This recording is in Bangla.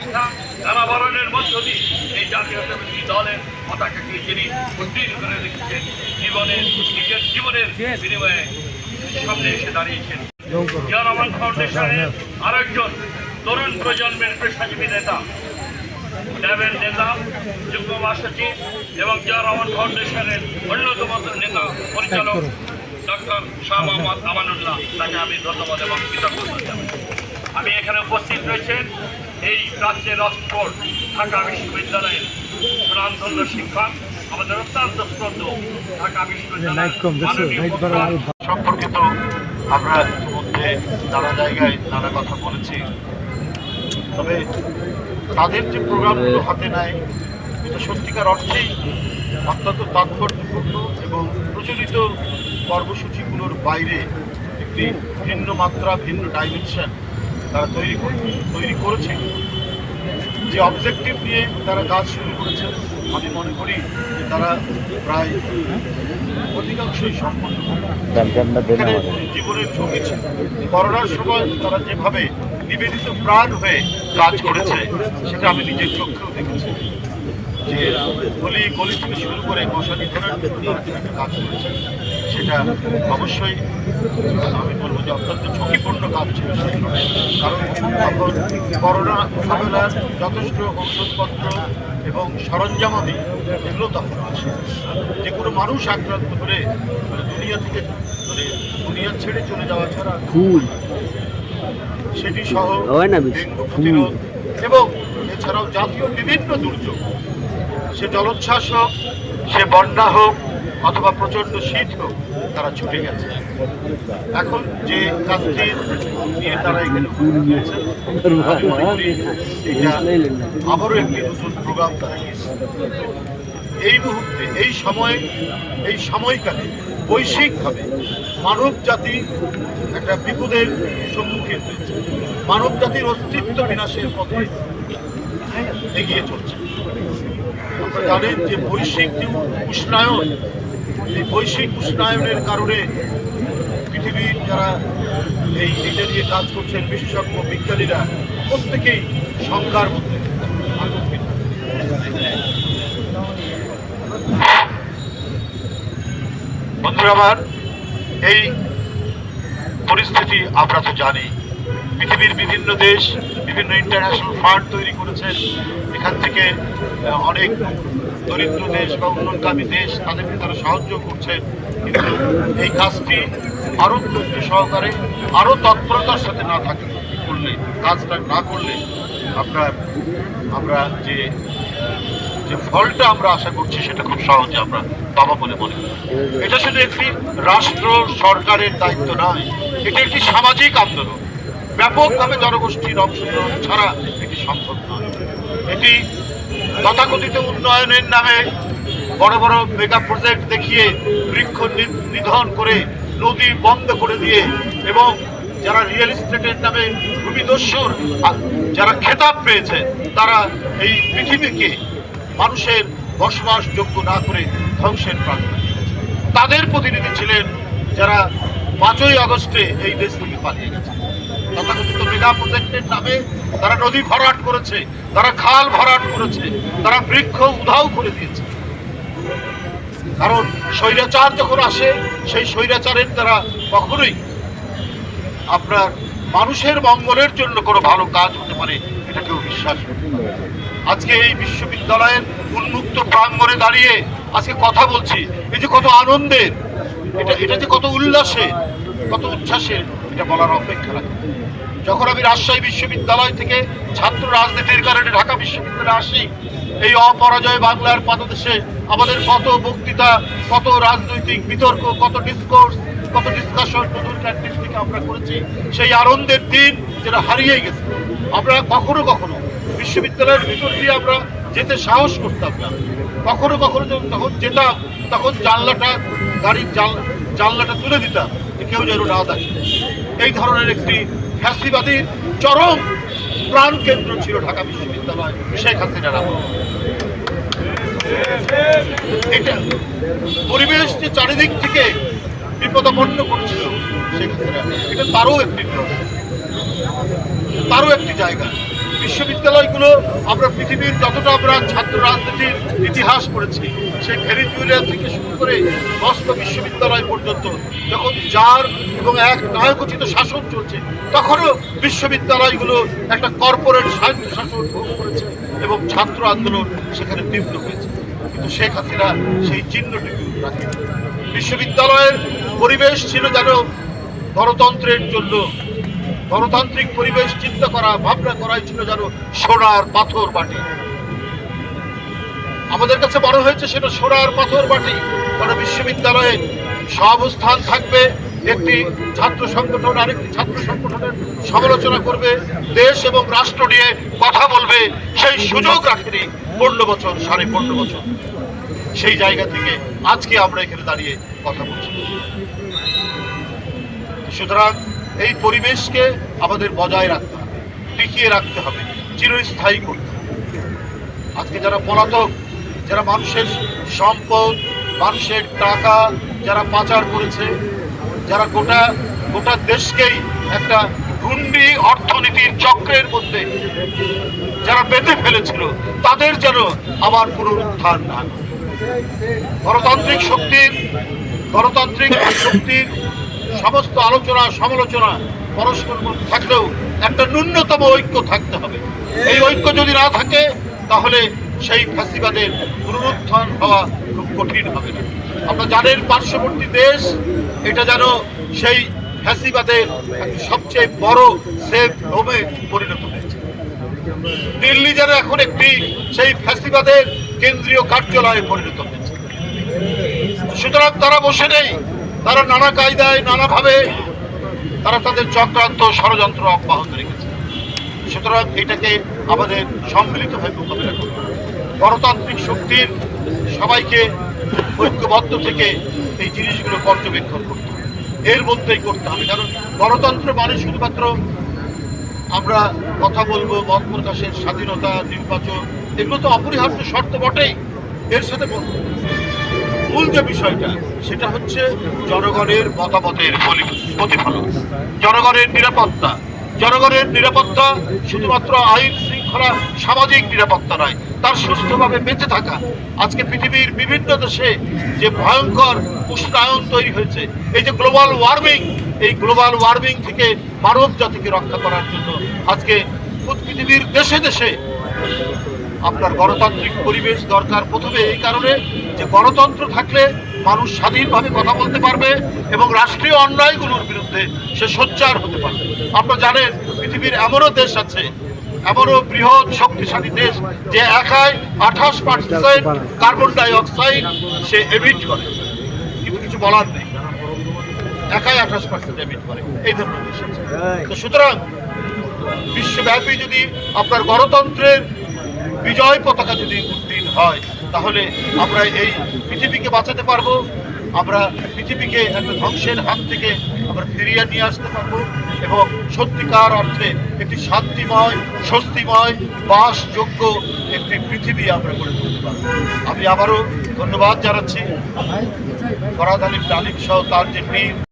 নিষ্ঠা মধ্য দিয়ে এই জাতীয়তাবাদী দলের পতাকাকে যিনি উদ্দিন করে রেখেছেন জীবনের নিজের জীবনের বিনিময়ে সামনে এসে দাঁড়িয়েছেন। জিয়া রহমান ফাউন্ডেশনের আরেকজন তরুণ প্রজন্মের পেশাজীবী নেতা ড্যাবের নেতা, যুগ্ম মহাসচিব এবং জিয়া ফাউন্ডেশনের অন্যতম নেতা পরিচালক ডক্টর শাহ মোহাম্মদ আমানুল্লাহ, তাকে আমি ধন্যবাদ এবং কৃতজ্ঞতা জানাই। আমি এখানে উপস্থিত রয়েছেন এই রাজ্যের রাষ্ট্রপোর্ট ঢাকা বিশ্ববিদ্যালয়ের সুনামধন্য শিক্ষক আমাদের অত্যন্ত শ্রদ্ধ ঢাকা প্রধান। সম্পর্কিত আমরা ইতিমধ্যে নানা জায়গায় নানা কথা বলেছি। তবে তাদের যে প্রোগ্রামগুলো হাতে নেয় এটা সত্যিকার অর্থেই অত্যন্ত তাৎপর্যপূর্ণ এবং প্রচলিত কর্মসূচিগুলোর বাইরে একটি ভিন্ন মাত্রা ভিন্ন ডাইমেনশন তারা তৈরি তৈরি করেছে। যে অবজেক্টিভ নিয়ে তারা কাজ শুরু করেছে আমি মনে করি যে তারা প্রায় অধিকাংশই সম্পন্ন। জীবনের ঝুঁকি ছিল। করোনার সময় তারা যেভাবে নিবেদিত প্রাণ হয়ে কাজ করেছে সেটা আমি নিজের চোখেও দেখেছি। যে গলি গলি থেকে শুরু করে মশারি তারা কাজ করেছে। সেটা অবশ্যই আমি বলব যে অত্যন্ত ঝুঁকিপূর্ণ কাজ ছিল সেগুলো কারণ তখন করোনা মোকাবেলার যথেষ্ট ঔষধপত্র এবং সরঞ্জামাদি এগুলো তখন আছে। যে কোনো মানুষ আক্রান্ত করে মানে দুনিয়া থেকে মানে দুনিয়া ছেড়ে চলে যাওয়া ছাড়া ফুল। সেটি সহ হয় না প্রতিরোধ এবং এছাড়াও জাতীয় বিভিন্ন দুর্যোগ। সে জলোচ্ছ্বাস হোক সে বন্যা হোক অথবা প্রচণ্ড শীত হোক, তারা ছুটে গেছে। এখন যে কাজটি নিয়ে তারা এখানে আবারও একটি নতুন প্রোগ্রাম তারা এই মুহূর্তে, এই সময়ে, এই সময়কালে বৈশ্বিকভাবে মানব জাতি একটা বিপদের সম্মুখীন হয়েছে। মানব জাতির অস্তিত্ব বিনাশের পথে এগিয়ে চলছে। আপনারা জানেন যে বৈশ্বিক যে উষ্ণায়ন এই বৈশ্বিক উষ্ণায়নের কারণে পৃথিবীর যারা এই এটা নিয়ে কাজ করছেন, বিশেষজ্ঞ, বিজ্ঞানীরা, প্রত্যেকেই সংজ্ঞার মধ্যে বন্ধুরা আমার, এই পরিস্থিতি আমরা তো জানি। পৃথিবীর বিভিন্ন দেশ, বিভিন্ন ইন্টারন্যাশনাল ফান্ড তৈরি করেছেন। এখান থেকে অনেক দরিদ্র দেশ বা উন্নয়নকামী দেশ তাদেরকে তারা সাহায্য করছেন। কিন্তু এই কাজটি আরও ধৈর্য সহকারে, আরও তৎপরতার সাথে না থাকে করলে, কাজটা না করলে আপনার আমরা যে যে ফলটা আমরা আশা করছি সেটা খুব সহজে আমরা পাবো বলে মনে করি। এটা শুধু একটি রাষ্ট্র সরকারের দায়িত্ব নয়, এটা একটি সামাজিক আন্দোলন। ব্যাপকভাবে জনগোষ্ঠীর অংশগ্রহণ ছাড়া এটি সম্ভব নয়। এটি তথাকথিত উন্নয়নের নামে বড় বড় মেগা প্রজেক্ট দেখিয়ে বৃক্ষ নিধন করে নদী বন্ধ করে দিয়ে এবং যারা রিয়েল এস্টেটের নামে ভূমিদস্যুর যারা খেতাব পেয়েছে, তারা এই পৃথিবীকে মানুষের বসবাসযোগ্য না করে ধ্বংসের প্রান্ত তাদের প্রতিনিধি ছিলেন যারা পাঁচই আগস্টে এই দেশ থেকে পালিয়ে গেছে। তথাকথিত মেগা প্রজেক্টের নামে তারা নদী ভরাট করেছে, তারা খাল ভরাট করেছে, তারা বৃক্ষ উধাও করে দিয়েছে কারণ স্বৈরাচার যখন আসে, সেই স্বৈরাচারের দ্বারা কখনোই আপনার মানুষের মঙ্গলের জন্য কোনো ভালো কাজ হতে পারে, এটা কেউ বিশ্বাস। আজকে এই বিশ্ববিদ্যালয়ের উন্মুক্ত প্রাঙ্গণে দাঁড়িয়ে আজকে কথা বলছি, এই যে কত আনন্দের, এটা এটা যে কত উল্লাসে, কত উচ্ছ্বাসের এটা বলার অপেক্ষা রাখে যখন আমি রাজশাহী বিশ্ববিদ্যালয় থেকে ছাত্র রাজনীতির কারণে ঢাকা বিশ্ববিদ্যালয়ে আসি, এই অপরাজয় বাংলার পাদদেশে আমাদের কত বক্তৃতা, কত রাজনৈতিক বিতর্ক, কত ডিসকোর্স কত ডিসকাশন নতুন ক্যান্টিন থেকে আমরা করেছি, সেই আনন্দের দিন যেটা হারিয়ে গেছে। আমরা কখনো কখনো বিশ্ববিদ্যালয়ের ভিতর দিয়ে আমরা যেতে সাহস করতাম না। কখনো কখনো যখন তখন যেতাম, তখন জানলাটা, গাড়ির জানলাটা তুলে দিতাম কেউ যেন না দেখে এই ধরনের একটি ফ্যাসিবাদীর চরম প্রাণ কেন্দ্র ছিল ঢাকা বিশ্ববিদ্যালয়, শেখ হাসিনার। এটা পরিবেশ যে চারিদিক থেকে বিপদাপন্ন করছিল শেখ হাসিনা, এটা তারও একটি। তারও একটি জায়গা বিশ্ববিদ্যালয়গুলো আমরা পৃথিবীর যতটা আমরা ছাত্র রাজনীতির ইতিহাস পড়েছি, সেই ফেরি থেকে শুরু করে মস্ত বিশ্ববিদ্যালয় পর্যন্ত যখন যার এবং এক নায়কোচিত শাসন চলছে, তখনও বিশ্ববিদ্যালয়গুলো একটা কর্পোরেট স্বায়ত্ত শাসন ভোগ করেছে এবং ছাত্র আন্দোলন সেখানে তীব্র হয়েছে। কিন্তু শেখ হাসিনা সেই চিহ্নটুকু রাখে বিশ্ববিদ্যালয়ের পরিবেশ ছিল যেন গণতন্ত্রের জন্য গণতান্ত্রিক পরিবেশ চিন্তা করা, ভাবনা করাই ছিল যেন সোনার পাথর বাটি। আমাদের কাছে বড় হয়েছে সেটা সোনার পাথর বাটি। কারণ বিশ্ববিদ্যালয়ে সহাবস্থান থাকবে, একটি ছাত্র সংগঠন, আরেকটি ছাত্র সংগঠনের সমালোচনা করবে, দেশ এবং রাষ্ট্র নিয়ে কথা বলবে। সেই সুযোগ রাখেনি পনেরো বছর, সাড়ে পনেরো বছর। সেই জায়গা থেকে আজকে আমরা এখানে দাঁড়িয়ে কথা বলছি। সুতরাং এই পরিবেশকে আমাদের বজায় রাখতে হবে, টিকিয়ে রাখতে হবে, চিরস্থায়ী করতে হবে। আজকে যারা পলাতক, যারা মানুষের সম্পদ, মানুষের টাকা যারা পাচার করেছে, যারা গোটা গোটা দেশকেই একটা গুন্ডি অর্থনীতির চক্রের মধ্যে যারা বেঁধে ফেলেছিল, তাদের যেন আবার পুনরুত্থান না গণতান্ত্রিক শক্তির গণতান্ত্রিক শক্তির সমস্ত আলোচনা, সমালোচনা পরস্পর থাকলেও একটা ন্যূনতম ঐক্য থাকতে হবে। এই ঐক্য যদি না থাকে, তাহলে সেই ফ্যাসিবাদের পুনরুত্থান হওয়া খুব কঠিন হবে না। আপনারা জানেন পার্শ্ববর্তী দেশ, এটা যেন সেই ফ্যাসিবাদের সবচেয়ে বড় সেফ হোমে পরিণত হয়েছে। দিল্লি যেন এখন একটি সেই ফ্যাসিবাদের কেন্দ্রীয় কার্যালয়ে পরিণত হয়েছে। সুতরাং তারা বসে নেই। তারা নানা কায়দায় নানাভাবে তারা তাদের চক্রান্ত ষড়যন্ত্র অব্যাহত রেখেছে। সুতরাং এটাকে আমাদের সম্মিলিতভাবে মোকাবিলা করতে গণতান্ত্রিক শক্তির সবাইকে ঐক্যবদ্ধ থেকে এই জিনিসগুলো পর্যবেক্ষণ করতে হবে। এর মধ্যেই করতে হবে। কারণ গণতন্ত্র মানে শুধুমাত্র আমরা কথা বলব মত প্রকাশের স্বাধীনতা, নির্বাচন, এগুলো তো অপরিহার্য শর্ত বটেই। এর সাথে বলব। মূল যে বিষয়টা, সেটা হচ্ছে জনগণের মতামতের ফলি- প্রতিফলন। জনগণের নিরাপত্তা। জনগণের নিরাপত্তা শুধুমাত্র আইন শৃঙ্খলা সামাজিক নিরাপত্তা নয়, তার সুস্থভাবে বেঁচে থাকা। আজকে পৃথিবীর বিভিন্ন দেশে যে ভয়ঙ্কর উষ্ণায়ন তৈরি হয়েছে, এই যে গ্লোবাল ওয়ার্মিং, এই গ্লোবাল ওয়ার্মিং থেকে মানব জাতিকে রক্ষা করার জন্য আজকে পৃথিবীর দেশে দেশে আপনার গণতান্ত্রিক পরিবেশ দরকার। প্রথমে এই কারণে যে গণতন্ত্র থাকলে মানুষ স্বাধীনভাবে কথা বলতে পারবে এবং রাষ্ট্রীয় অন্যায়গুলোর বিরুদ্ধে সে সোচ্চার হতে পারবে। আপনারা জানেন, পৃথিবীর এমনও দেশ আছে, এমনও বৃহৎ শক্তিশালী দেশ যে একাই আঠাশ পার্সেন্ট কার্বন ডাই অক্সাইড সে এমিট করে। কিন্তু কিছু বলার নেই। একাই আঠাশ পার্সেন্ট এমিট করে। এই ধরনের দেশ তো সুতরাং, বিশ্বব্যাপী যদি আপনার গণতন্ত্রের বিজয় পতাকা যদি উত্তীর্ণ হয়, তাহলে আমরা এই পৃথিবীকে বাঁচাতে পারব, আমরা পৃথিবীকে একটা ধ্বংসের হাত থেকে আমরা ফিরিয়ে নিয়ে আসতে পারব এবং সত্যিকার অর্থে একটি শান্তিময়, স্বস্তিময়, বাসযোগ্য একটি পৃথিবী আমরা গড়ে তুলতে পারব। আমি আবারও ধন্যবাদ জানাচ্ছি। ফরাদ তালিক সহ তার যে টিম